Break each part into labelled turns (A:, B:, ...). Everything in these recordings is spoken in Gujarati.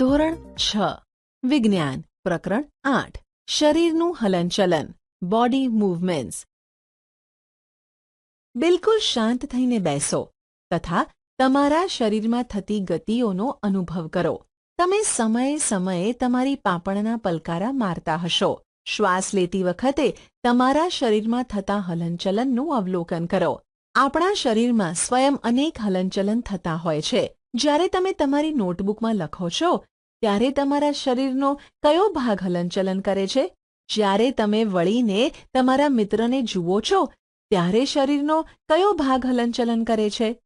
A: ધોરણ છ. વિજ્ઞાન, પ્રકરણ આઠ. શરીરનું હલનચલન બોડી મૂવમેન્ટ્સ બિલકુલ શાંત થઈને બેસો તથા તમારા શરીરમાં થતી ગતિઓનો અનુભવ કરો. તમે સમયે સમયે તમારી પાંપણના પલકારા મારતા હશો. શ્વાસ લેતી વખતે તમારા શરીરમાં થતા હલનચલનનું અવલોકન કરો. આપણા શરીરમાં સ્વયં અનેક હલનચલન થતા હોય છે. જ્યારે તમે તમારી નોટબુકમાં લખો છો ત્યારે તમારા શરીરનો કયો ભાગ હલનચલન કરે છે? જ્યારે તમે વળીને તમારા મિત્રને જુઓ છો, ત્યારે શરીરનો કયો ભાગ હલનચલન કરે છે?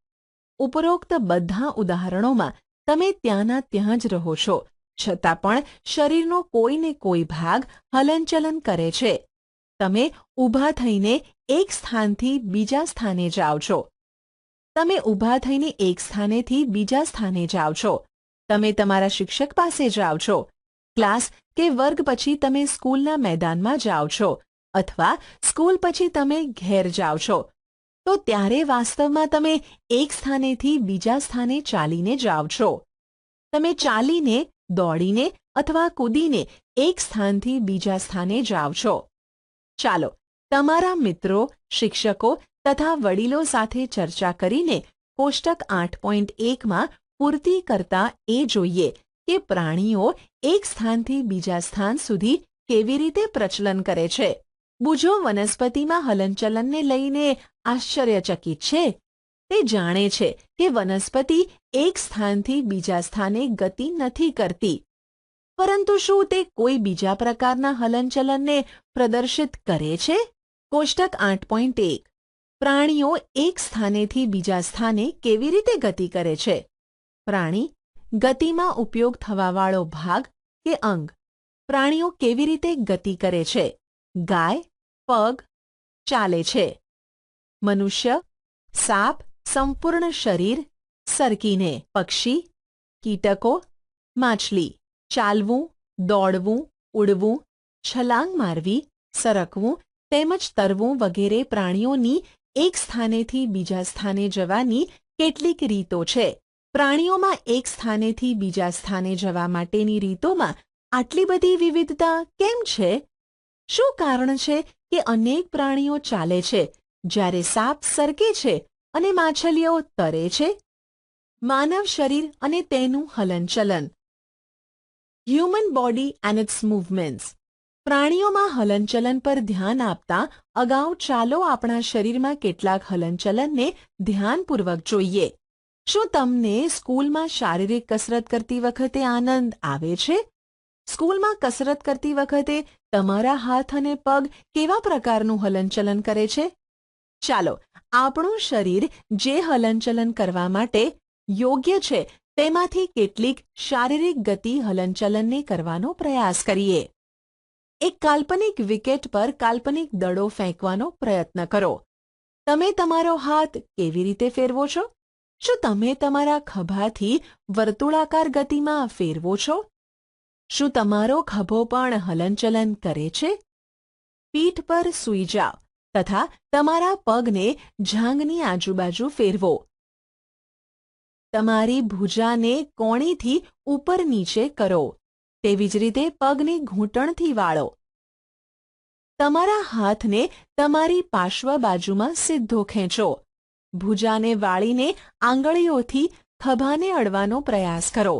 A: ઉપરોક્ત બધા ઉદાહરણોમાં, તમે ત્યાંના ત્યાં જ રહો છો, છતાં પણ શરીરનો કોઈને કોઈ ભાગ હલનચલન કરે છે. તમે ઊભા થઈને એક સ્થાનથી બીજા સ્થાને જાઓ છો. તમે ઊભા થઈને એક સ્થાનેથી બીજા સ્થાને જાઓ છો. તમે તમારા શિક્ષક પાસે જાઓ છો. ક્લાસ કે વર્ગ પછી તમે સ્કૂલના મેદાનમાં જાઓ છો અથવા સ્કૂલ પછી તમે ઘેર જાઓ છો. તો ત્યારે વાસ્તવમાં તમે એક સ્થાનેથી બીજા સ્થાને ચાલીને જાઓ છો. તમે ચાલીને, દોડીને અથવા કૂદીને એક સ્થાનથી બીજા સ્થાને જાઓ છો. ચાલો, તમારા મિત્રો, શિક્ષકો તથા વડીલો સાથે ચર્ચા કરીને કોષ્ટક આઠ પોઈન્ટ એકમાં પૂર્તિ કરતા એ જોઈએ કે પ્રાણીઓ એક સ્થાનથી બીજા સ્થાન સુધી કેવી રીતે પ્રચલન કરે છે. બુજો વનસ્પતિમાં હલનચલનને લઈને આશ્ચર્યચકિત છે. તે જાણે છે કે વનસ્પતિ એક સ્થાનથી બીજા સ્થાને ગતિ નથી કરતી. પરંતુ શું તે કોઈ બીજા પ્રકારના હલનચલનને પ્રદર્શિત કરે છે? કોષ્ટક આઠ પોઈન્ટ એક. પ્રાણીઓ એક સ્થાનેથી બીજા સ્થાને કેવી રીતે ગતિ કરે છે? પ્રાણી ગતિમાં ઉપયોગ થવાવાળો ભાગ કે અંગ. પ્રાણીઓ કેવી રીતે ગતિ કરે છે? ગાય, પગ ચાલે છે. મનુષ્ય, સાપ, સંપૂર્ણ શરીર, સરકીને પક્ષી, કીટકો, માછલી. ચાલવું, દોડવું, ઉડવું, છલાંગ મારવી, સરકવું, તેમજ તરવું વગેરે પ્રાણીઓની એક સ્થાનેથી બીજા સ્થાને જવાની કેટલીક રીતો છે. પ્રાણીઓમાં એક સ્થાનેથી બીજા સ્થાને જવા માટેની રીતોમાં આટલી બધી વિવિધતા કેમ છે? શું કારણ છે કે અનેક પ્રાણીઓ ચાલે છે, જ્યારે સાપ સરકે છે અને માછલીઓ તરે છે? માનવ શરીર અને તેનું હલનચલન. Human body and its movements પ્રાણીઓમાં હલનચલન પર ધ્યાન આપતા અગાઉ ચાલો આપણા શરીરમાં કેટલાક હલનચલનને ધ્યાનપૂર્વક જોઈએ. શું તમને સ્કૂલમાં શારીરિક કસરત કરતી વખતે આનંદ આવે છે? સ્કૂલમાં કસરત કરતી વખતે તમારા હાથ અને પગ કેવા પ્રકારનું હલનચલન કરે છે? ચાલો, આપણું શરીર જે હલનચલન કરવા માટે યોગ્ય છે તેમાંથી કેટલીક શારીરિક ગતિ હલનચલનને કરવાનો પ્રયાસ કરીએ. એક કાલ્પનિક વિકેટ પર કાલ્પનિક દડો ફેંકવાનો પ્રયત્ન કરો. તમે તમારો હાથ કેવી રીતે ફેરવો છો? શું તમે તમારા ખભાથી વર્તુળાકાર ગતિમાં ફેરવો છો? શું તમારો ખભો પણ હલનચલન કરે છે? પીઠ પર સૂઈ જાઓ તથા તમારા પગને જાંઘની આજુબાજુ ફેરવો. તમારી ભુજાને કોણીથી ઉપર નીચે કરો. તેવી જ રીતે પગને ઘૂંટણથી વાળો. તમારા હાથને તમારી પાર્શ્વ બાજુમાં સીધો ખેંચો. ભુજાને વાળીને આંગળીઓથી ખભાને અડવાનો પ્રયાસ કરો.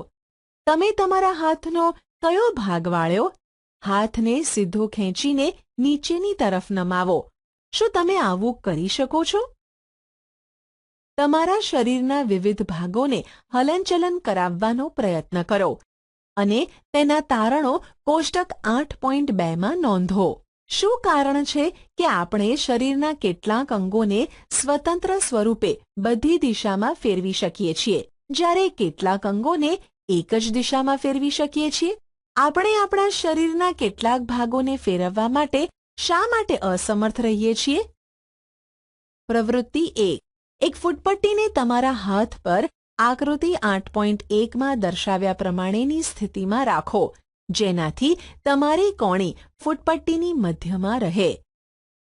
A: તમે તમારા હાથનો કયો ભાગ વાળ્યો? હાથને સીધો ખેંચીને નીચેની તરફ નમાવો. શું તમે આવું કરી શકો છો? તમારા શરીરના વિવિધ ભાગોને હલનચલન કરાવવાનો પ્રયત્ન કરો અને તેના તારણો કોષ્ટક આઠ પોઈન્ટ બેમાં નોંધો. શું કારણ છે કે આપણે શરીરના કેટલાક અંગોને સ્વતંત્ર સ્વરૂપે બધી દિશામાં ફેરવી શકીએ છીએ? જ્યારે કેટલાક અંગોને એક જ દિશામાં ફેરવી શકીએ છીએ? આપણે આપણા શરીરના કેટલાક ભાગોને ફેરવવા માટે શા માટે અસમર્થ રહીએ છીએ? પ્રવૃત્તિ એક. એક ફૂટપટ્ટીને તમારા હાથ પર આકૃતિ આઠ પોઈન્ટ એકમાં દર્શાવ્યા પ્રમાણેની સ્થિતિમાં રાખો. જેનાથી તમારી કોણી ફૂટપટ્ટીની મધ્યમાં રહે.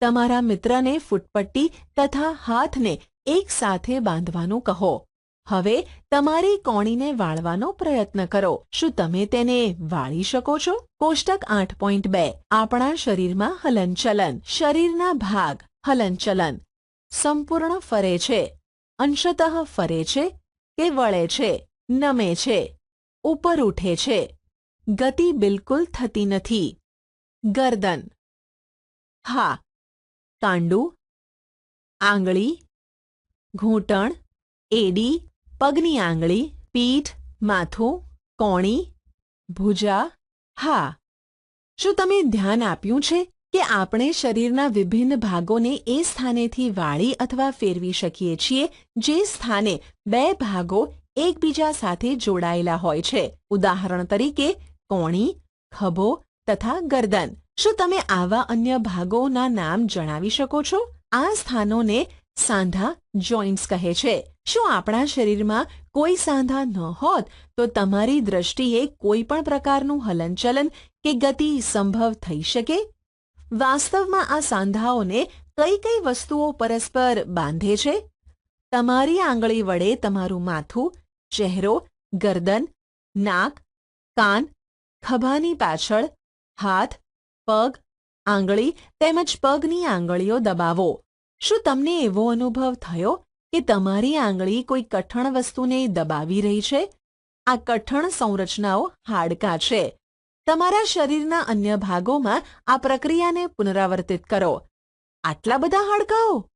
A: તમારા મિત્રને ફૂટપટ્ટી તથા હાથને એકસાથે બાંધવાનું કહો. હવે તમારી કોણીને વાળવાનો પ્રયત્ન કરો. શું તમે તેને વાળી શકો છો? કોષ્ટક આઠ પોઈન્ટ બે. આપણા શરીરમાં હલનચલન. શરીરના ભાગ હલનચલન. સંપૂર્ણ ફરે છે. અંશતઃ ફરે છે કે વળે છે. નમે છે. ઉપર ઉઠે છે. ગતિ બિલકુલ થતી નથી. ગરદન. હા. કાંડું આંગળી. ઘૂંટણ. એડી. પગની આંગળી. પીઠ. માથું. કોણી. ભુજા. હા. શું તમે ધ્યાન આપ્યું છે કે આપણે શરીરના વિભિન્ન ભાગોને એ સ્થાનેથી વાળી અથવા ફેરવી શકીએ છીએ જે સ્થાને બે ભાગો એકબીજા સાથે જોડાયેલા હોય છે? ઉદાહરણ તરીકે કોણી, ખભો તથા ગરદન. શું તમે આવા અન્ય ભાગોના નામ જણાવી શકો છો? આ સ્થાનોને સાંધા જોઇન્ટ્સ કહે છે. શું આપણા શરીરમાં કોઈ સાંધા ન હોત, તો તમારી દ્રષ્ટિએ કોઈ પણ પ્રકારનું હલનચલન કે ગતિ સંભવ થઈ શકે? વાસ્તવમાં આ સાંધાઓને કઈ કઈ વસ્તુઓ પરસ્પર બાંધે છે? તમારી આંગળી વડે તમારું માથું, ચહેરો, ગરદન, નાક, કાન ખભાની પાછળ હાથ, પગ, આંગળી તેમજ પગની આંગળીઓ દબાવો. શું તમને એવો અનુભવ થયો કે તમારી આંગળી કોઈ કઠણ વસ્તુને દબાવી રહી છે? આ કઠણ સંરચનાઓ હાડકાં છે. તમારા શરીરના અન્ય ભાગોમાં આ પ્રક્રિયાને પુનરાવર્તિત કરો. આટલા બધા હાડકાઓ?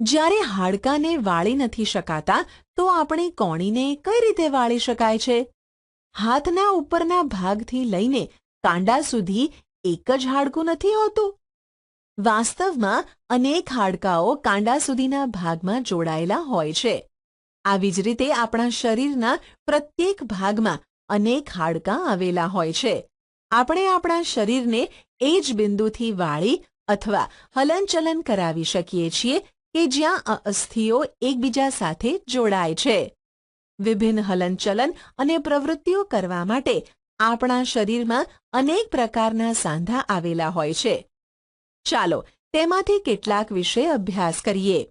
A: જ્યારે હાડકાને વાળી નથી શકાતા, તો આપણી કોણીને કઈ રીતે વાળી શકાય છે? હાથના ઉપરના ભાગથી લઈને કાંડા સુધી એક જ હાડકું નથી હોતું. વાસ્તવમાં અનેક હાડકાઓ કાંડા સુધીના ભાગમાં જોડાયેલા હોય છે. આવી જ રીતે આપણા શરીરના પ્રત્યેક ભાગમાં અનેક હાડકાં આવેલા હોય છે. આપણે આપણા શરીરને એ જ બિંદુથી વાળી અથવા હલનચલન કરાવી શકીએ છીએ કે જ્યાં અસ્થિઓ એકબીજા સાથે જોડાય છે. વિભિન્ન હલનચલન અને પ્રવૃત્તિઓ કરવા માટે આપણા શરીરમાં અનેક પ્રકારના સાંધા આવેલા હોય છે. ચાલો તેમાંથી કેટલાક વિશે અભ્યાસ કરીએ.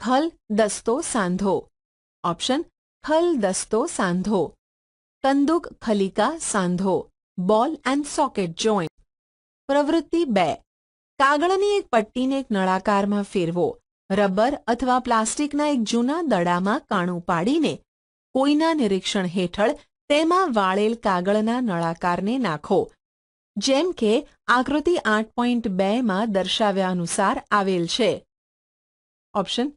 A: ખલ દસ્તો સાંધો. ઓપ્શન ખલ દસ્તો સાંધો. કંદુક ખલિકા સાંધો. Ball and socket joint. પ્રવૃત્તિ બે. કાગળની એક પટ્ટીને એક નળાકારમાં ફેરવો. રબર અથવા પ્લાસ્ટિકના એક જૂના દડામાં કાણું પાડીને કોઈના નિરીક્ષણ હેઠળ તેમાં વાળેલ કાગળના નળાકારને નાખો. જેમ કે, આકૃતિ આઠ પોઈન્ટ બેમાં દર્શાવ્યા અનુસાર આવેલ છે. ઓપ્શન.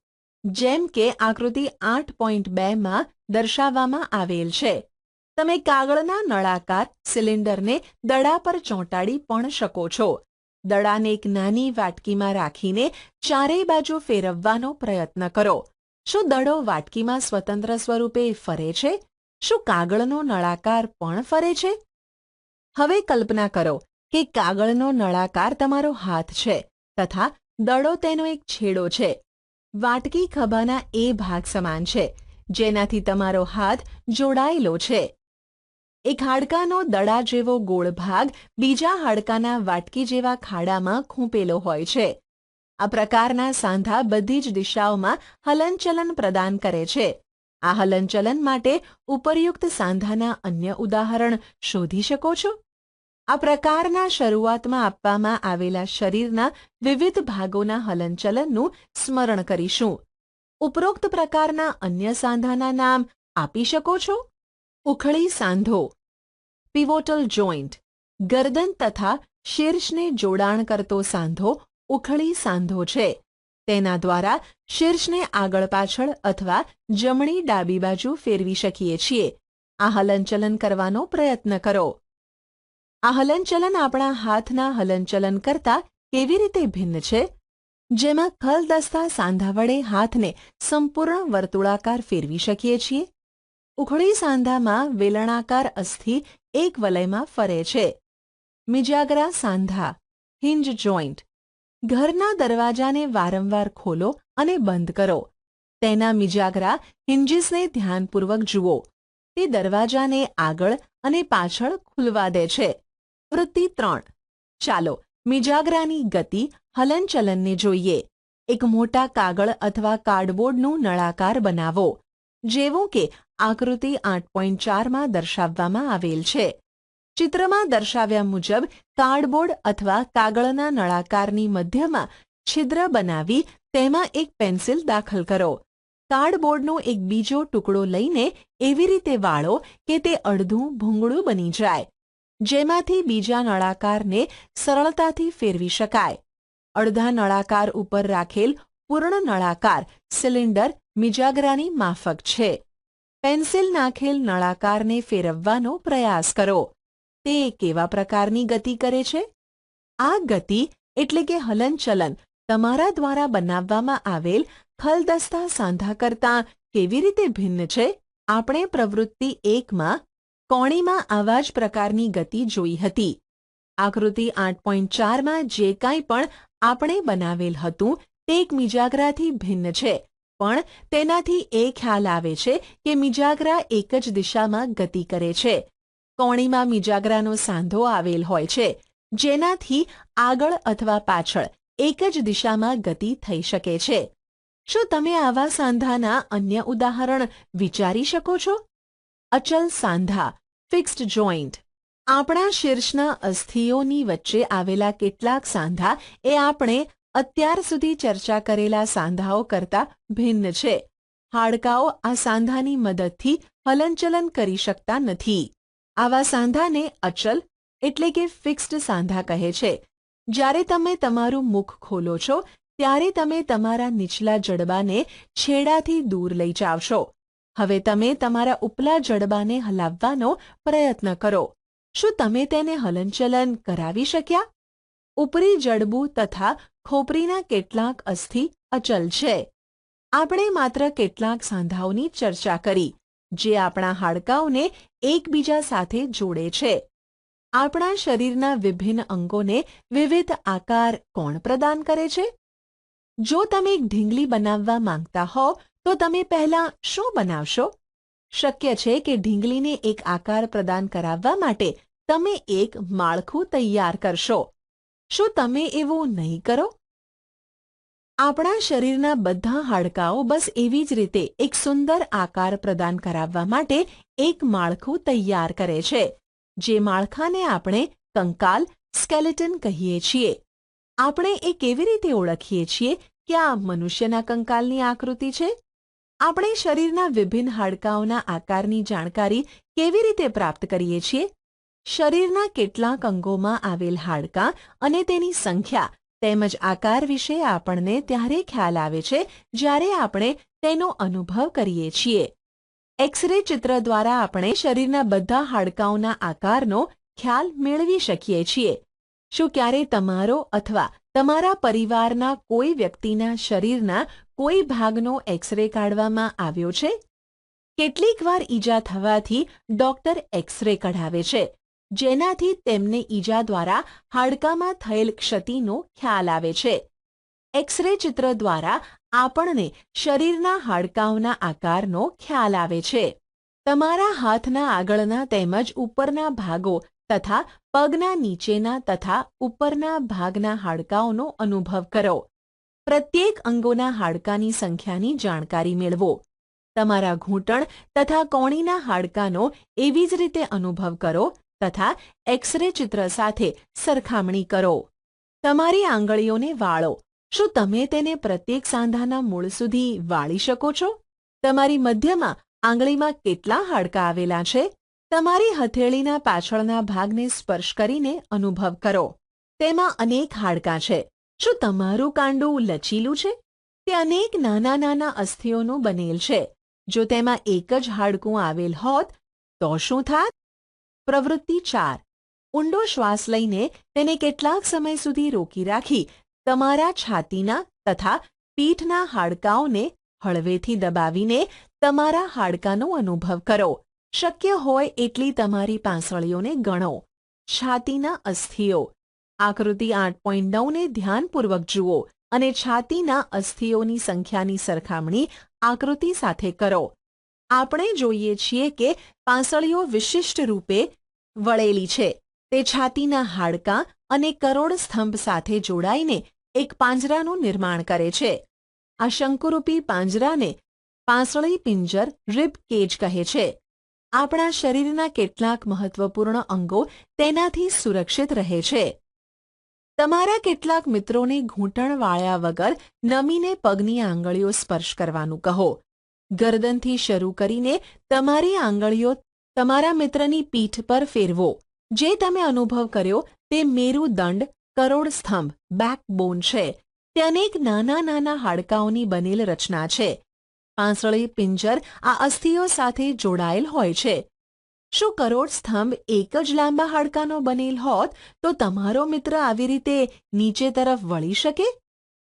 A: જેમ કે, આકૃતિ આઠ પોઈન્ટ બેમાં દર્શાવવામાં આવેલ છે. તમે કાગળના નળાકાર સિલિન્ડરને દડા પર ચોંટાડી પણ શકો છો. દડાને એક નાની વાટકીમાં રાખીને ચારેય બાજુ ફેરવવાનો પ્રયત્ન કરો. શું દડો વાટકીમાં સ્વતંત્ર સ્વરૂપે ફરે છે? શું કાગળનો નળાકાર પણ ફરે છે? હવે કલ્પના કરો કે કાગળનો નળાકાર તમારો હાથ છે તથા દડો તેનો એક છેડો છે. વાટકી ખભાના એ ભાગ સમાન છે, જેનાથી તમારો હાથ જોડાયેલો છે. એક હાડકાનો દડા જેવો ગોળ ભાગ બીજા હાડકાના વાટકી જેવા ખાડામાં ખૂંપેલો હોય છે. આ પ્રકારના સાંધા બધી જ દિશાઓમાં હલનચલન પ્રદાન કરે છે. આ હલનચલન માટે ઉપરયુક્ત સાંધાના અન્ય ઉદાહરણ શોધી શકો છો? આ પ્રકારના શરૂઆતમાં આપવામાં આવેલા શરીરના વિવિધ ભાગોના હલનચલનનું સ્મરણ કરીશું. ઉપરોક્ત પ્રકારના અન્ય સાંધાના નામ આપી શકો છો? ઉખળી સાંધો પિવોટલ જોઈન્ટ ગરદન તથા શીર્ષને જોડાણ કરતો સાંધો ઉખળી સાંધો છે. તેના દ્વારા શીર્ષને આગળ પાછળ અથવા જમણી ડાબી બાજુ ફેરવી શકીએ છીએ. આ હલનચલન કરવાનો પ્રયત્ન કરો. આ હલનચલન આપણા હાથના હલનચલન કરતા કેવી રીતે ભિન્ન છે? જેમાં ખલદસ્તા સાંધા વડે હાથને સંપૂર્ણ વર્તુળાકાર ફેરવી શકીએ છીએ. ઉખળી સાંધામાં વેલણાકાર અસ્થિ એક વલયમાં ફરે છે. મિજાગરા સાંધા, હિંજ જોઈન્ટ ઘરના દરવાજાને વારંવાર ખોલો અને બંધ કરો. તેના મિજાગરા હિન્જીસને ધ્યાનપૂર્વક જુઓ. તે દરવાજાને આગળ અને પાછળ ખુલવા દે છે. વૃત્તિ ત્રણ. ચાલો, મિજાગરાની ગતિ હલનચલનને જોઈએ. એક મોટા કાગળ અથવા કાર્ડબોર્ડનું નળાકાર બનાવો, જેવું કે આકૃતિ આઠ પોઈન્ટ ચારમાં દર્શાવવામાં આવેલ છે. ચિત્રમાં દર્શાવ્યા મુજબ કાર્ડબોર્ડ અથવા કાગળના નળાકારની મધ્યમાં છિદ્ર બનાવી તેમાં એક પેન્સિલ દાખલ કરો. કાર્ડબોર્ડનો એક બીજો ટુકડો લઈને એવી રીતે વાળો કે તે અડધું ભૂંગળું બની જાય, જેમાંથી બીજા નળાકારને સરળતાથી ફેરવી શકાય. અડધા નળાકાર ઉપર રાખેલ પૂર્ણ નળાકાર સિલિન્ડર મિજાગરાની માફક છે. પેન્સિલ નાખેલ નળાકારને ફેરવવાનો પ્રયાસ કરો. તે કેવા પ્રકારની ગતિ કરે છે? આ ગતિ એટલે કે હલનચલન તમારા દ્વારા બનાવવામાં આવેલ ખલદસ્તા સાંધા કરતાં કેવી રીતે ભિન્ન છે? આપણે પ્રવૃત્તિ એકમાં કોણીમાં આવા જ પ્રકારની ગતિ જોઈ હતી. આકૃતિ આઠ પોઈન્ટ ચારમાં જે કાંઈ પણ આપણે બનાવેલ હતું તે એક મિજાગરાથી ભિન્ન છે, પણ તેનાથી એ ખ્યાલ આવે છે કે મિજાગરા એક જ દિશામાં ગતિ કરે છે. કોણીમાં મિજાગરાનો સાંધો આવેલ હોય છે, જેનાથી આગળ અથવા પાછળ એક જ દિશામાં ગતિ થઈ શકે છે. શું તમે આવા સાંધાના અન્ય ઉદાહરણ વિચારી શકો છો? અચલ સાંધા, ફિક્સ્ડ જોઈન્ટ. આપણા શીર્ષના અસ્થિઓની વચ્ચે આવેલા કેટલાક સાંધા એ આપણે અત્યાર સુધી ચર્ચા કરેલા સાંધાઓ કરતા ભિન્ન છે. હાડકાઓ આ સાંધાની મદદથી હલનચલન કરી શકતા નથી. આવા સાંધાને અચલ એટલે કે ફિક્સ્ડ સાંધા કહે છે. જ્યારે તમે તમારું મુખ ખોલો છો, ત્યારે તમે તમારા નીચલા જડબાને છેડાથી દૂર લઈ જાવ છો. હવે તમે તમારા ઉપલા જડબાને હલાવવાનો પ્રયત્ન કરો. શું તમે તેને હલનચલન કરાવી શક્યા? ઉપરી જડબું તથા ખોપરીના કેટલાક અસ્થિ અચલ છે. આપણે માત્ર કેટલાક સાંધાઓની ચર્ચા કરી. જે આપણા હાડકાઓને એકબીજા સાથે જોડે છે. આપણા શરીરના વિભિન્ન અંગોને વિવિધ આકાર કોણ પ્રદાન કરે છે? જો તમે એક ઢીંગલી બનાવવા માંગતા હો તો તમે પહેલા શું બનાવશો? શક્ય છે કે ઢીંગલીને એક આકાર પ્રદાન કરાવવા માટે તમે એક માળખું તૈયાર કરશો. શું તમે એવું નહીં કરો? આપણા શરીરના બધા હાડકાઓ બસ એવી જ રીતે એક સુંદર આકાર પ્રદાન કરાવવા માટે એક માળખું તૈયાર કરે છે, જે માળખાને આપણે કંકાલ, સ્કેલેટન કહીએ છીએ. આપણે એ કેવી રીતે ઓળખીએ છીએ કે આ મનુષ્યના કંકાલની આકૃતિ છે? આપણે શરીરના વિભિન્ન હાડકાઓના આકારની જાણકારી કેવી રીતે પ્રાપ્ત કરીએ છીએ? શરીરના કેટલાક અંગોમાં આવેલ હાડકાં અને તેની સંખ્યા તેમજ આકાર વિશે આપણને ત્યારે ખ્યાલ આવે છે જ્યારે આપણે તેનો અનુભવ કરીએ છીએ. એક્સરે ચિત્ર દ્વારા આપણે શરીરના બધા હાડકાઓના આકારનો ખ્યાલ મેળવી શકીએ છીએ. શું ક્યારે તમારો અથવા તમારા પરિવારના કોઈ વ્યક્તિના શરીરના કોઈ ભાગનો એક્સરે કાઢવામાં આવ્યો છે? કેટલીકવાર ઈજા થવાથી ડોક્ટર એક્સરે કઢાવે છે. જેનાથી તેમને ઈજા દ્વારા હાડકામાં થયેલ ક્ષતિનો ખ્યાલ આવે છે. એક્સરે ચિત્ર દ્વારા આપણને શરીરના હાડકાંઓના આકારનો ખ્યાલ આવે છે. તમારા હાથના આગળના તેમજ ઉપરના ભાગો તથા પગના નીચેના તથા ઉપરના ભાગના હાડકાઓનો અનુભવ કરો. પ્રત્યેક અંગોના હાડકાની સંખ્યાની જાણકારી મેળવો. તમારા ઘૂંટણ તથા કોણીના હાડકાનો એવી જ રીતે અનુભવ કરો તથા એક્સરે ચિત્ર સાથે સરખામણી કરો. તમારી આંગળીઓને વાળો. શું તમે તેને પ્રત્યેક સાંધાના મૂળ સુધી વાળી શકો છો? તમારી મધ્યમાં આંગળીમાં કેટલા હાડકાં આવેલા છે? તમારી હથેળીના પાછળના ભાગને સ્પર્શ કરીને અનુભવ કરો. તેમાં અનેક હાડકાં છે. શું તમારું કાંડું લચીલું છે? તે અનેક નાના નાના અસ્થિઓનું બનેલ છે. જો તેમાં એક જ હાડકું આવેલ હોત તો શું થાત? પ્રવૃત્તિ ચાર. ઊંડો શ્વાસ લઈને તેને કેટલાક સમય સુધી રોકી રાખી તમારા છાતીના તથા પીઠના હાડકાંઓને હળવેથી દબાવીને તમારા હાડકાનો અનુભવ કરો. શક્ય હોય એટલી તમારી પાંસળીઓને ગણો. છાતીના અસ્થિઓ. આકૃતિ આઠ પોઈન્ટ નવને ધ્યાનપૂર્વક જુઓ અને છાતીના અસ્થિઓની સંખ્યાની સરખામણી આકૃતિ સાથે કરો. આપણે જોઈએ છીએ કે પાંસળીઓ વિશિષ્ટ રૂપે વળેલી છે. તે છાતીના હાડકાં અને કરોડ સ્તંભ સાથે જોડાઈને એક પાંજરાનું નિર્માણ કરે છે. આ શંકુરૂપી પાંજરાને પાંસળી પિંજર રિબ કેજ કહે છે. આપણા શરીરના કેટલાક મહત્વપૂર્ણ અંગો તેનાથી સુરક્ષિત રહે છે. તમારા કેટલાક મિત્રોને ઘૂંટણ વાળ્યા વગર નમીને પગની આંગળીઓ સ્પર્શ કરવાનું કહો. ગરદનથી શરૂ કરીને તમારી આંગળીઓ તમારા મિત્રની પીઠ પર ફેરવો. જે તમે અનુભવ કર્યો તે મેરુદંડ કરોડ સ્તંભ બેકબોન છે. તે અનેક નાના નાના હાડકાઓની બનેલ રચના છે. પાંસળી પિંજર આ અસ્થિઓ સાથે જોડાયેલ હોય છે. શું કરોડ સ્તંભ એક જ લાંબા હાડકાનો બનેલ હોત તો તમારો મિત્ર આવી રીતે નીચે તરફ વળી શકે?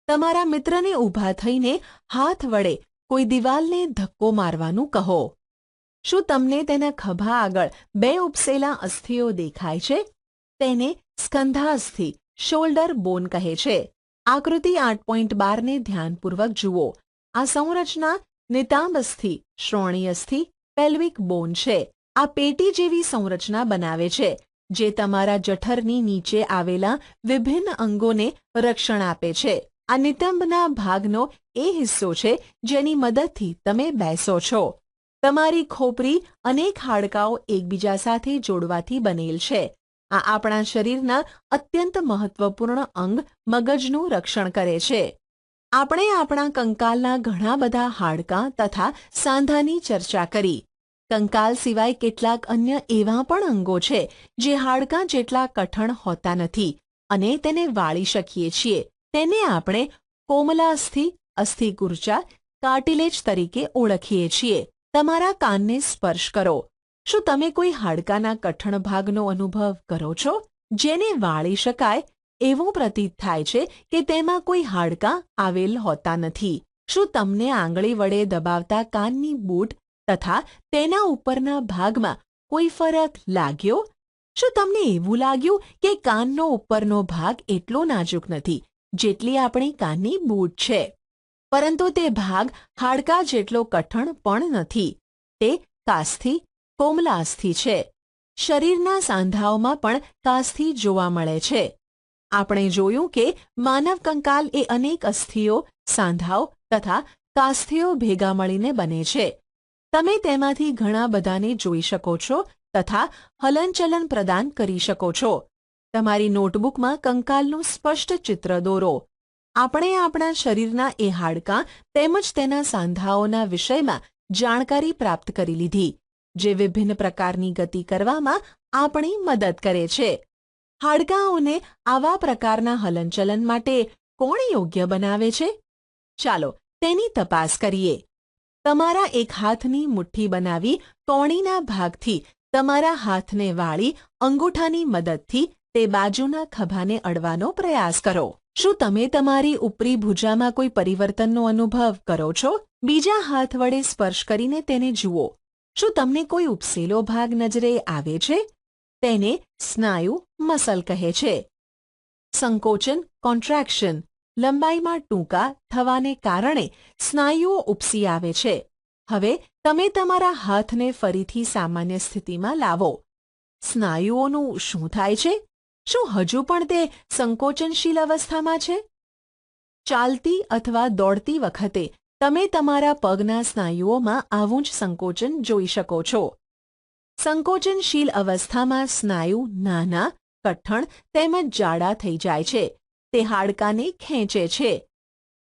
A: તમારા મિત્રને ઊભા થઈને હાથ વડે કોઈ દિવાલને ધક્કો મારવાનું કહો. શું તમને તેના ખભા આગળ બે ઉપસેલા અસ્થિઓ દેખાય છે? તેને સ્કંધાસ્થિ, શોલ્ડર બોન કહે છે. આકૃતિ આઠ પોઈન્ટ બારને ધ્યાનપૂર્વક જુઓ. આ સંરચના નિતાંબસ્થિ, શ્રોણીયસ્થિ, પેલ્વિક બોન છે. આ પેટી જેવી સંરચના બનાવે છે, જે તમારા જઠરની નીચે આવેલા વિભિન્ન અંગોને રક્ષણ આપે છે. આ નિતંબના ભાગનો એ હિસ્સો છે જેની મદદથી તમે બેસો છો. તમારી ખોપરી અનેક હાડકાઓ એકબીજા સાથે જોડવાથી બનેલ છે. આ આપણા શરીરના અત્યંત મહત્વપૂર્ણ અંગ મગજનું રક્ષણ કરે છે. આપણે આપણા કંકાલના ઘણા બધા હાડકાં તથા સાંધાની ચર્ચા કરી. કંકાલ સિવાય કેટલાક અન્ય એવા પણ અંગો છે જે હાડકાં જેટલા કઠણ હોતા નથી અને તેને વાળી શકીએ છીએ. તેને આપણે કોમલાસ્થિ, અસ્થિકુર્ચા, કાર્ટિલેજ તરીકે ઓળખીએ છીએ. તમારા કાનને સ્પર્શ કરો. શું તમે કોઈ હાડકાના કઠણ ભાગનો અનુભવ કરો છો, જેને વાળી શકાય એવું પ્રતીત થાય છે કે તેમાં કોઈ હાડકાં આવેલ હોતા નથી? શું તમને આંગળી વડે દબાવતા કાનની બૂટ તથા તેના ઉપરના ભાગમાં કોઈ ફરક લાગ્યો? શું તમને એવું લાગ્યું કે કાનનો ઉપરનો ભાગ એટલો નાજુક નથી, જેટલી આપણી કાનની બૂટ છે? પરંતુ તે ભાગ હાડકા જેટલો કઠણ પણ નથી. તે કાસ્થિ, કોમલાસ્થિ છે. શરીરના સાંધાઓમાં પણ કાસ્થિ જોવા મળે છે. આપણે જોયું કે માનવ કંકાલ એ અનેક અસ્થિઓ, સાંધાઓ તથા કાસ્થિઓ ભેગા મળીને બને છે. તમે તેમાંથી ઘણા બધાને જોઈ શકો છો તથા હલનચલન પ્રદાન કરી શકો છો. તમારી નોટબુકમાં કંકાલનું સ્પષ્ટ ચિત્ર દોરો. આપણે આપણા શરીરના એ હાડકાં તેમજ તેના સાંધાઓના વિષયમાં જાણકારી પ્રાપ્ત કરી લીધી, જે વિભિન્ન પ્રકારની ગતિ કરવામાં આપણી મદદ કરે છે. હાડકાંઓને આવા પ્રકારના હલનચલન માટે કોણ યોગ્ય બનાવે છે? ચાલો તેની તપાસ કરીએ. તમારા એક હાથની મુઠ્ઠી બનાવી કોણીના ભાગથી તમારા હાથને વાળી અંગૂઠાની મદદથી તે બાજુના ખભાને અડવાનો પ્રયાસ કરો. શું તમે તમારી ઉપરી ભુજામાં કોઈ પરિવર્તનનો અનુભવ કરો છો? બીજા હાથ વડે સ્પર્શ કરીને તેને જુઓ. શું તમને કોઈ ઉપસેલો ભાગ નજરે આવે છે? તેને સ્નાયુ મસલ કહે છે. સંકોચન કોન્ટ્રાક્શન લંબાઈમાં ટૂંકા થવાને કારણે સ્નાયુઓ ઉપસી આવે છે. હવે તમે તમારા હાથને ફરીથી સામાન્ય સ્થિતિમાં લાવો. સ્નાયુઓનું શું થાય છે? શું હજુ પણ તે સંકોચનશીલ અવસ્થામાં છે? ચાલતી અથવા દોડતી વખતે તમે તમારા પગના સ્નાયુઓમાં આવું જ સંકોચન જોઈ શકો છો. સંકોચનશીલ અવસ્થામાં સ્નાયુ નાના, કઠણ તેમજ જાડા થઈ જાય છે. તે હાડકાને ખેંચે છે.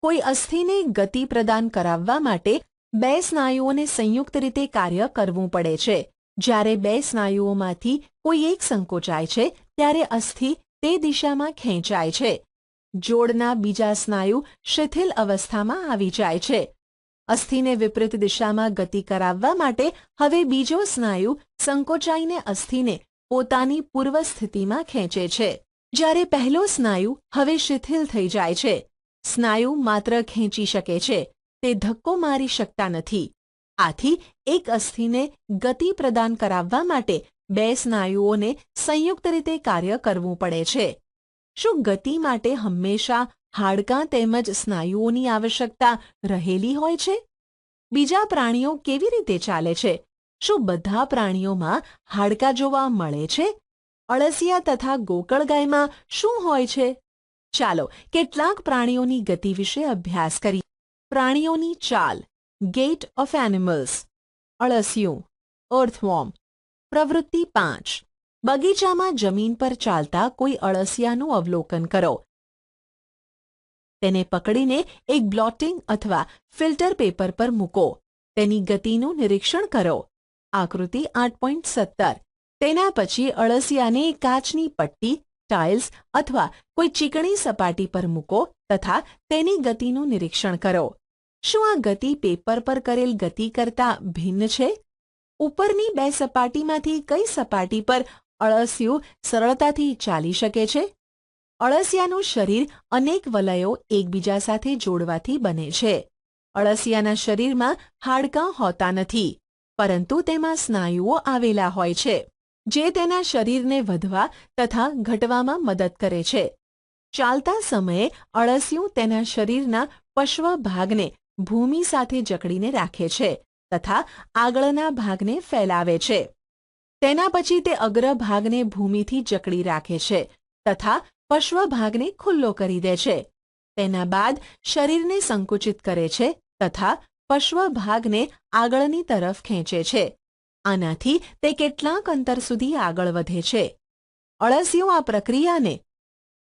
A: કોઈ અસ્થિને ગતિ પ્રદાન કરાવવા માટે બે સ્નાયુઓને સંયુક્ત રીતે કાર્ય કરવું પડે છે. જ્યારે બે સ્નાયુઓમાંથી કોઈ એક સંકોચાય છે, ત્યારે અસ્થિ તે દિશામાં ખેંચાય છે. જોડના બીજા સ્નાયુ શિથિલ અવસ્થામાં આવી જાય છે. અસ્થિને વિપરીત દિશામાં ગતિ કરાવવા માટે હવે બીજો સ્નાયુ સંકોચાઈને અસ્થિને પોતાની પૂર્વ સ્થિતિમાં ખેંચે છે. જ્યારે પહેલો સ્નાયુ હવે શિથિલ થઈ જાય છે. સ્નાયુ માત્ર ખેંચી શકે છે, તે ધક્કો મારી શકતા નથી. આથી એક અસ્થિને ગતિ પ્રદાન કરાવવા માટે બે સ્નાયુઓને સંયુક્ત રીતે કાર્ય કરવું પડે છે. શું ગતિ માટે હંમેશા હાડકાં તેમજ સ્નાયુઓની આવશ્યકતા રહેલી હોય છે? બીજા પ્રાણીઓ કેવી રીતે ચાલે છે? શું બધા પ્રાણીઓમાં હાડકાં જોવા મળે છે? અળસિયા તથા ગોકળગાયમાં શું હોય છે? ચાલો કેટલાક પ્રાણીઓની ગતિ વિશે અભ્યાસ કરીએ. પ્રાણીઓની ચાલ. Gait of animals. અળસિયું. અર્થવોર્મ. પ્રવૃત્તિ પાંચ. બગીચામાં જમીન પર ચાલતા કોઈ અળસિયાનું અવલોકન કરો. તેને પકડીને એક બ્લોટિંગ અથવા ફિલ્ટર પેપર પર મૂકો. તેની ગતિનું નિરીક્ષણ કરો. આકૃતિ આઠ પોઈન્ટ સત્તર. તેના પછી અળસિયાને કાચની પટ્ટી, ટાઇલ્સ અથવા કોઈ ચીકણી સપાટી પર મૂકો તથા તેની ગતિનું નિરીક્ષણ કરો. શું આ ગતિ પેપર પર કરેલ ગતિ કરતાં ભિન્ન છે? ઉપરની બે સપાટીમાંથી કઈ સપાટી પર અળસિયું સરળતાથી ચાલી શકે છે? અળસિયાનું શરીર અનેક વલયો એકબીજા સાથે જોડવાથી બને છે. અળસિયાના શરીરમાં હાડકાં હોતા નથી, પરંતુ તેમાં સ્નાયુઓ આવેલા હોય છે, જે તેના શરીરને વધવા તથા ઘટવામાં મદદ કરે છે. ચાલતા સમયે અળસિયું તેના શરીરના પશ્વ ભાગને ભૂમિ સાથે જકડીને રાખે છે. તથા આગળના ભાગને ફેલાવે છે. તેના પછી તે અગ્ર ભાગને ભૂમિથી જકડી રાખે છે તથા પશ્વ ભાગને ખુલ્લો કરી દે છે. તેના બાદ શરીરને સંકુચિત કરે છે તથા પશ્વ ભાગને આગળની તરફ ખેંચે છે. આનાથી તે કેટલાક અંતર સુધી આગળ વધે છે. અળસિયું આ પ્રક્રિયાને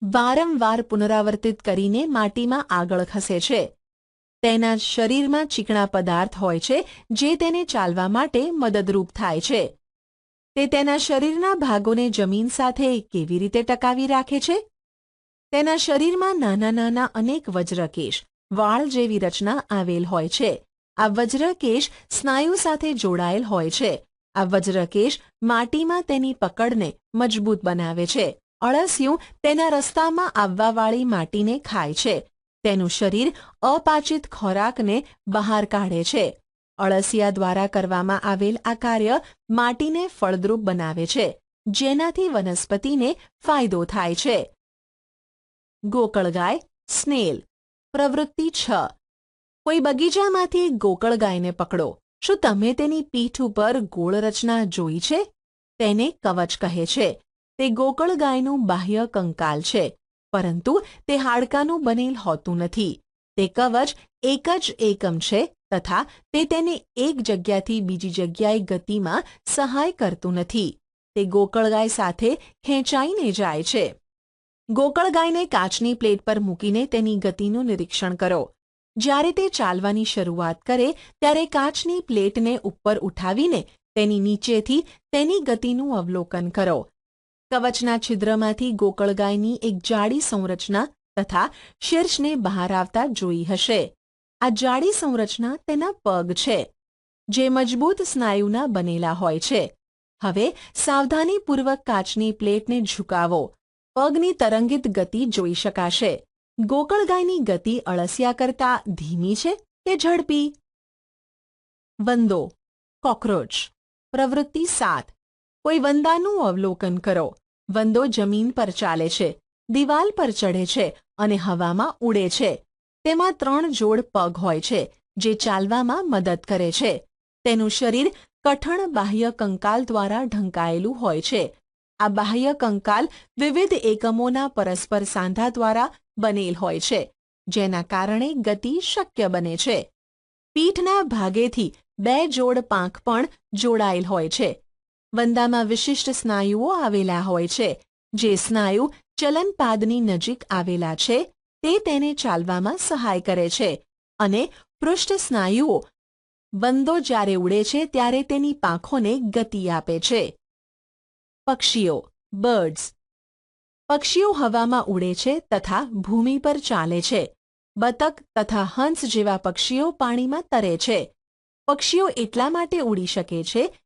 A: વારંવાર પુનરાવર્તિત કરીને માટીમાં આગળ ખસે છે. તેના શરીરમાં ચીકણા પદાર્થ હોય છે, જે તેને ચાલવા માટે મદદરૂપ થાય છે. તે તેના શરીરના ભાગોને જમીન સાથે કેવી રીતે ટકાવી રાખે છે? તેના શરીરમાં નાના નાના અનેક વજ્રકેશ, વાળ જેવી રચના આવેલ હોય છે. આ વજ્રકેશ સ્નાયુ સાથે જોડાયેલ હોય છે. આ વજ્રકેશ માટીમાં તેની પકડને મજબૂત બનાવે છે. અળસિયું તેના રસ્તામાં આવવાવાળી માટીને ખાય છે. તેનું શરીર અપાચિત ખોરાકને બહાર કાઢે છે. અળસિયા દ્વારા કરવામાં આવેલ આ કાર્ય માટીને ફળદ્રુપ બનાવે છે, જેનાથી વનસ્પતિને ફાયદો થાય છે. ગોકળગાય સ્નેલ. પ્રવૃત્તિ છ. કોઈ બગીચામાંથી ગોકળગાયને પકડો. શું તમે તેની પીઠ ઉપર ગોળ રચના જોઈ છે? તેને કવચ કહે છે. તે ગોકળગાયનું બાહ્ય કંકાલ છે. પરંતુ તે હાડકાનું બનેલ હોતું નથી. તે કવચ એક જ એકમ છે તથા તે તેને એક જગ્યાથી બીજી જગ્યાએ ગતિમાં સહાય કરતું નથી. તે ગોકળગાય સાથે ખેંચાઈને જાય છે. ગોકળગાયને કાચની પ્લેટ પર મૂકીને તેની ગતિનું નિરીક્ષણ કરો. જ્યારે તે ચાલવાની શરૂઆત કરે ત્યારે કાચની પ્લેટને ઉપર ઉઠાવીને તેની નીચેથી તેની ગતિનું અવલોકન કરો. કવચના છિદ્રમાંથી ગોકળગાયની એક જાડી સંરચના તથા શીર્ષને બહાર આવતા જોઈ હશે. આ જાડી સંરચના તેના પગ છે, જે મજબૂત સ્નાયુના બનેલા હોય છે. હવે સાવધાનીપૂર્વક કાચની પ્લેટને ઝુકાવો. પગની તરંગિત ગતિ જોઈ શકાશે. ગોકળગાયની ગતિ અળસિયા કરતા ધીમી છે કે ઝડપી? વંદો. કોકરોચ. પ્રવૃત્તિ સાત. કોઈ વંદાનું અવલોકન કરો. વંદો જમીન પર ચાલે છે, દિવાલ પર ચઢે છે અને હવામાં ઉડે છે. તેમાં ત્રણ જોડ પગ હોય છે, જે ચાલવામાં મદદ કરે છે. તેનું શરીર કઠણ બાહ્ય કંકાલ દ્વારા ઢંકાયેલું હોય છે. આ બાહ્ય કંકાલ વિવિધ એકમોના પરસ્પર સાંધા દ્વારા બનેલ હોય છે, જેના કારણે ગતિ શક્ય બને છે. પીઠના ભાગેથી બે જોડ પાંખ પણ જોડાયેલ હોય છે. વંદામાં વિશિષ્ટ સ્નાયુઓ આવેલા હોય છે. જે સ્નાયુ ચલનપાદની નજીક આવેલા છે, તે તેને ચાલવામાં સહાય કરે છે અને પૃષ્ઠ સ્નાયુઓ વંદો જ્યારે ઉડે છે ત્યારે તેની પાંખોને ગતિ આપે છે. પક્ષીઓ બર્ડ્સ પક્ષીઓ હવામાં ઉડે છે તથા ભૂમિ પર ચાલે છે. બતક તથા હંસ જેવા પક્ષીઓ પાણીમાં તરે છે. પક્ષીઓ એટલા માટે ઉડી શકે છે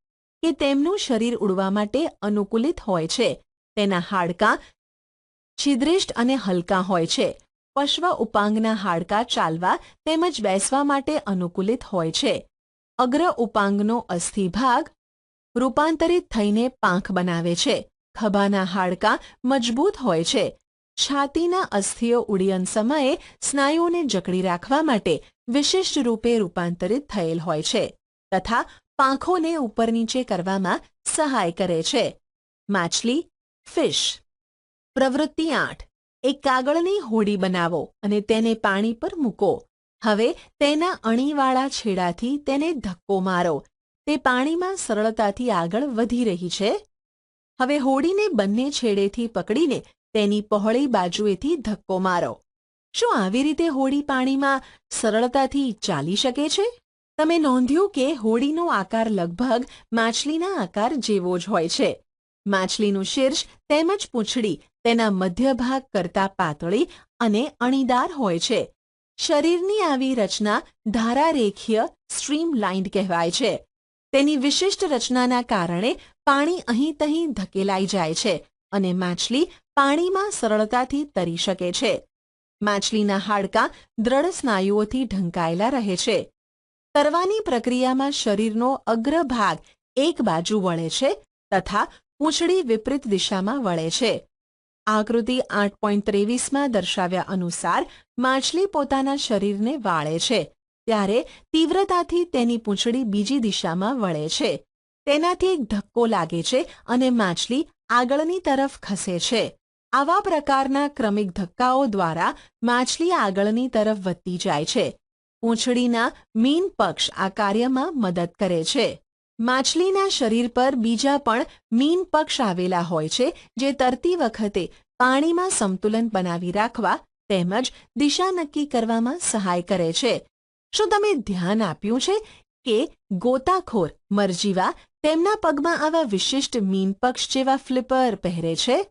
A: કે તેમનું શરીર ઉડવા માટે અનુકૂલિત હોય છે. તેના હાડકાં છિદ્રિષ્ટ અને હલકા હોય છે. પશ્વ ઉપાંગના હાડકાં ચાલવા તેમજ બેસવા માટે અનુકૂલિત હોય છે. અગ્ર ઉપાંગનો અસ્થિભાગ રૂપાંતરિત થઈને પાંખ બનાવે છે. ખભાના હાડકાં મજબૂત હોય છે. છાતીના અસ્થિઓ ઉડ્ડયન સમયે સ્નાયુઓને જકડી રાખવા માટે વિશિષ્ટ રૂપે રૂપાંતરિત થયેલ હોય છે. તથા પાંખોને ઉપર નીચે કરવામાં સહાય કરે છે. માછલી, ફિશ. પ્રવૃત્તિ આઠ. એક કાગળની હોડી બનાવો અને તેને પાણી પર મૂકો. હવે તેના અણીવાળા છેડાથી તેને ધક્કો મારો. તે પાણીમાં સરળતાથી આગળ વધી રહી છે. હવે હોડીને બંને છેડેથી પકડીને તેની પહોળી બાજુએથી ધક્કો મારો. શું આવી રીતે હોડી પાણીમાં સરળતાથી ચાલી શકે છે? તમે નોંધ્યું કે હોડીનો આકાર લગભગ માછલીના આકાર જેવો જ હોય છે. માછલીનું શીર્ષ તેમજ પૂંછડી તેના મધ્ય ભાગ કરતાં પાતળી અને અણીદાર હોય છે. શરીરની આવી રચના ધારારેખીય સ્ટ્રીમ લાઇન્ડ કહેવાય છે. તેની વિશિષ્ટ રચનાના કારણે પાણી અહીં તહીં ધકેલાઈ જાય છે અને માછલી પાણીમાં સરળતાથી તરી શકે છે. માછલીના હાડકાં દ્રઢ સ્નાયુઓથી ઢંકાયેલા રહે છે. તરવાની પ્રક્રિયામાં શરીરનો અગ્રભાગ એક બાજુ વળે છે તથા પૂંછડી વિપરીત દિશામાં વળે છે. આકૃતિ આઠ પોઈન્ટ ત્રેવીસમાં દર્શાવ્યા અનુસાર માછલી પોતાના શરીરને વાળે છે, ત્યારે તીવ્રતાથી તેની પૂંછડી બીજી દિશામાં વળે છે. તેનાથી એક ધક્કો લાગે છે અને માછલી આગળની તરફ ખસે છે. આવા પ્રકારના ક્રમિક ધક્કાઓ દ્વારા માછલી આગળની તરફ વધતી જાય છે. પૂંછડીના મીન પક્ષ આ કાર્યમાં મદદ કરે છે. માછલીના શરીર પર બીજા પણ મીન પક્ષ આવેલા હોય છે, જે તરતી વખતે પાણીમાં સંતુલન બનાવી રાખવા તેમજ દિશા નક્કી કરવામાં સહાય કરે છે. શું તમે ધ્યાન આપ્યું છે કે ગોતાખોર મરજીવા તેમના પગમાં આવા વિશિષ્ટ મીન પક્ષ જેવા ફ્લિપર પહેરે છે?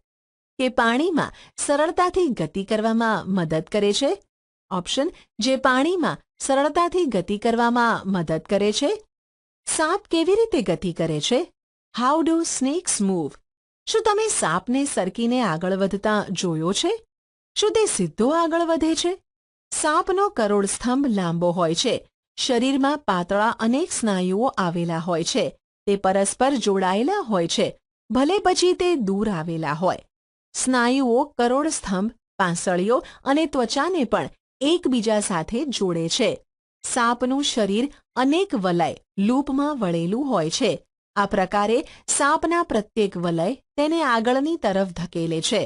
A: કે પાણીમાં સરળતાથી ગતિ કરવામાં મદદ કરે છે? ઓપ્શન, જે પાણીમાં સરળતાથી ગતિ કરવામાં મદદ કરે છે? સાપ કેવી રીતે ગતિ કરે છે? હાઉ ડુ સ્નેક્સ મૂવ શું તમે સાપને સરકીને આગળ વધતા જોયો છે? શું તે સીધો આગળ વધે છે? સાપનો કરોડસ્તંભ લાંબો હોય છે. શરીરમાં પાતળા અનેક સ્નાયુઓ આવેલા હોય છે. તે પરસ્પર જોડાયેલા હોય છે. ભલે પછી તે દૂર આવેલા હોય. સ્નાયુઓ કરોડસ્તંભ પાંસળીઓ અને ત્વચાને પણ એકબીજા સાથે જોડે છે. સાપનું શરીર અનેક વલય લૂપમાં વળેલું હોય છે. આ પ્રકારે સાપના પ્રત્યેક વલય તેને આગળની તરફ ધકેલે છે.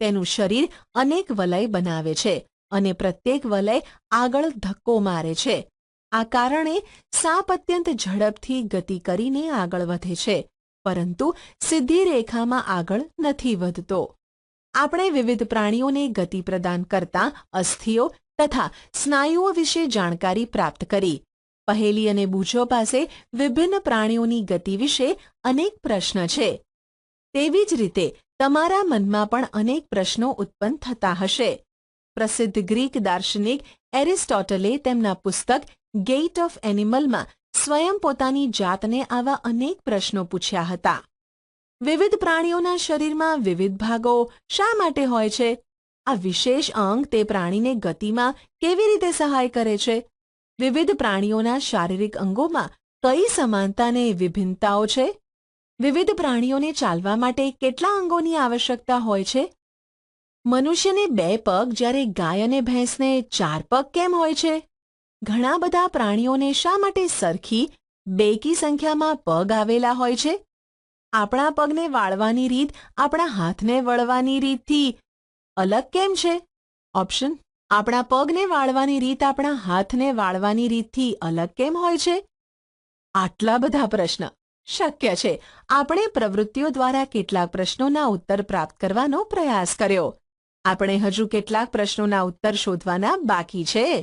A: તેનું શરીર અનેક વલય બનાવે છે અને પ્રત્યેક વલય આગળ ધક્કો મારે છે. આ કારણે સાપ અત્યંત ઝડપથી ગતિ કરીને આગળ વધે છે, પરંતુ સીધી રેખામાં આગળ નથી વધતો. આપણે વિવિધ પ્રાણીઓને ગતિ પ્રદાન કરતા અસ્થિઓ તથા સ્નાયુઓ વિશે જાણકારી પ્રાપ્ત કરી. પહેલી અને બૂચો પાસે વિભિન્ન પ્રાણીઓની ગતિ વિશે અનેક પ્રશ્ન છે. તેવી જ રીતે, તમારા મનમાં પણ અનેક પ્રશ્નો ઉત્પન્ન થતા હશે. પ્રસિદ્ધ ગ્રીક દાર્શનિક એરિસ્ટોટલે તેમના પુસ્તક ગેટ ઓફ એનિમલમાં સ્વયં પોતાની જાતને આવા અનેક પ્રશ્નો પૂછ્યા હતા. વિવિધ પ્રાણીઓના શરીરમાં વિવિધ ભાગો શા માટે હોય છે? આ વિશેષ અંગ તે પ્રાણીને ગતિમાં કેવી રીતે સહાય કરે છે? વિવિધ પ્રાણીઓના શારીરિક અંગોમાં કઈ સમાનતા અને વિભિન્નતાઓ છે? વિવિધ પ્રાણીઓને ચાલવા માટે કેટલા અંગોની આવશ્યકતા હોય છે? મનુષ્યને બે પગ, જ્યારે ગાય અને ભેંસને ચાર પગ કેમ હોય છે? ઘણા બધા પ્રાણીઓને શા માટે સરખી, બેકી સંખ્યામાં પગ આવેલા હોય છે? આપણા પગને વાળવાની રીત આપણા હાથને વળવાની રીતથી અલગ કેમ છે? ઓપ્શન આપણા પગને વાળવાની રીત આપણા હાથને વાળવાની રીતથી અલગ કેમ હોય છે? આટલા બધા પ્રશ્ન. શક્ય છે. આપણે પ્રવૃત્તિઓ દ્વારા કેટલાક પ્રશ્નોના ઉત્તર પ્રાપ્ત કરવાનો પ્રયાસ કર્યો. આપણે હજુ કેટલાક પ્રશ્નોના ઉત્તર શોધવાના બાકી છે.